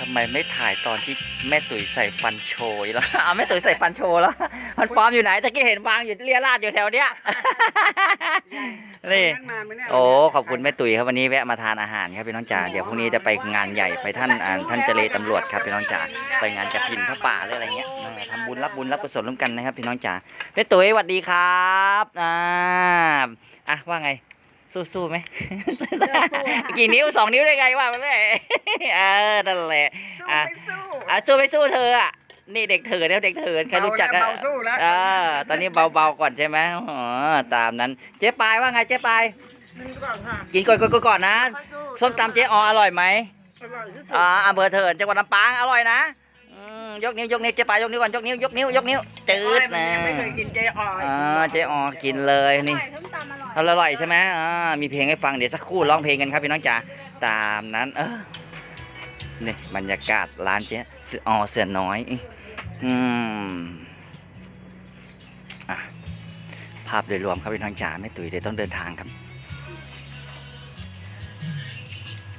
ทำไมไม่ถ่ายตอนที่แม่ตุ๋ยใส่ฟันโชยแล้ว เอาแม่ตุ๋ยใส่ฟันโชว์แล้วมันฟอร์มอยู่ไหนตะกี้เห็นวางอยู่เรียราดอยู่แถวเนี้ยนี่คมาไหมเนี่ยโอ้ขอบคุณแม่ตุ๋ยครับวันนี้แวะมาทานอาหารครับพี่น้องจ๋าเดี๋ยวพรุ่งนี้จะไปงานใหญ่ไปท่านอ่าท่านเจเลตำรวจครับพี่น้องจ๋าไปงานกระถินพระป่าหรืออะไรเงี้ยอ่าทำบุญรับบุญรับกุศลร่วมกันนะครับพี่น้องจ๋าแม่ตุ๋ยสวัสดีครับอ่าอะว่าไง สู้ๆไหมกี่นิ้วสองนิ้วได้ไงวะมันไม่เออนั่นแหละสู้อะไม่สู้อะสู้ไม่สู้เธออะนี่เด็กเถินแล้วเด็กเถินใครรู้จักเบาอะเบาสู้แล้วอ่าตอนนี้เบาๆก่อนใช่ไหมอ๋อตามนั้น เจ๊ปายว่าไงเจ๊ปายนี่ก่อนค่ะกินก่อนก่อนก่อนนะส้มตำเจ๊อออร่อยไหมอร่อยที่สุดอ่าอำเภอเถินจังหวัดลำปางอร่อยนะอืม ยกนิ้วยกนิ้วเจ๊ปายยกนิ้วก่อนยกนิ้วยกนิ้วยกนิ้วจืดนะยังไม่เคยกินเจออยอ่าเจ๊ออกินเลยนี่ส้มตำอร่อยอร่อยใช่ไหมอ่ามีเพลงให้ฟังเดี๋ยวสักครู่ร้องเพลงกันครับพี่น้องจ๋าตามนั้นเออนี่บรรยากาศร้านเจ๊เสือออเสือน้อยอืมอะภาพโดยรวมครับพี่น้องจ๋าแม่ตุ๋ยเดี๋ยวต้องเดินทางครับ